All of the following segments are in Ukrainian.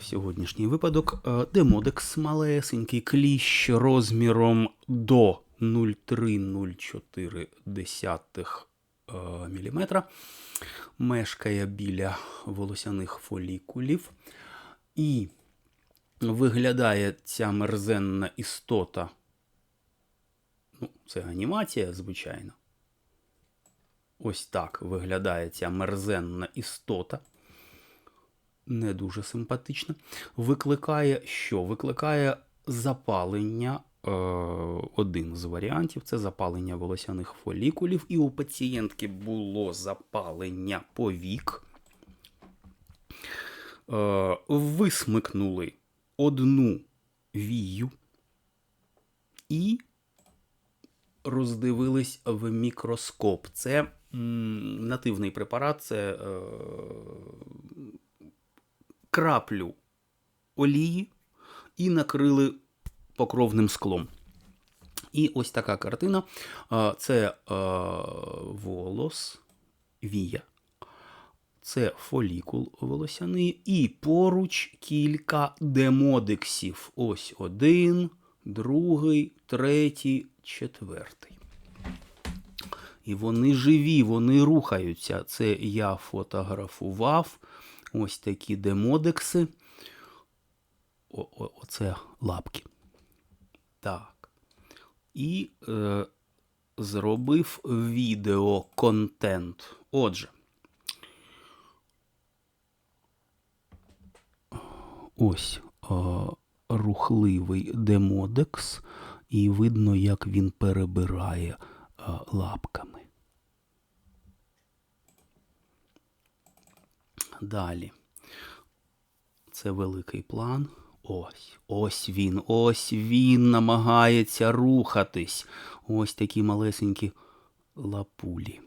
Сьогоднішній випадок демодекс малесенький кліщ розміром до 0,3-0,4 мм. Мешкає біля волосяних фолікулів. І виглядає ця мерзенна істота. Ну, це анімація, звичайно. Ось так виглядає ця мерзенна істота. Не дуже симпатична. Викликає що? Викликає запалення. Е, один з варіантів це запалення волосяних фолікулів. І у пацієнтки було запалення повік. Е, висмикнули одну вію і роздивились в мікроскоп. Це нативний препарат, це е, краплю олії і накрили покровним склом. І ось така картина. Це е, волос, вія. Це фолікул волосяний, і поруч кілька демодексів. Ось один, другий, третій, четвертий. І вони живі, вони рухаються. Це я фотографував. Ось такі демодекси. О, о, оце лапки. Так. І е, зробив відеоконтент. Отже. Ось е, рухливий демодекс, і видно, як він перебирає е, лапками. Далі. Це великий план. Ось, ось він, ось він намагається рухатись. Ось такі малесенькі лапулі.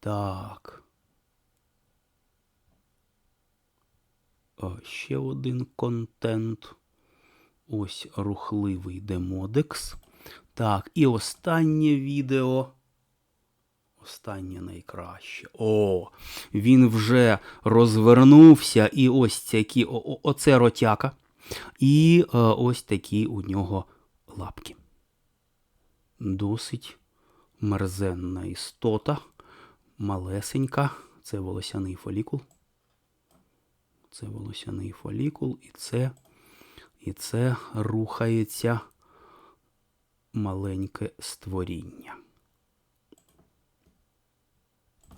Так. О, ще один контент. Ось рухливий демодекс. Так, і останнє відео. Останнє найкраще. О, він вже розвернувся, і ось такі, о, о- оце ротяка. І е, ось такі у нього лапки. Досить мерзенна істота, малесенька. Це волосяний фолікул. Це волосяний фолікул, і це, і це рухається маленьке створіння.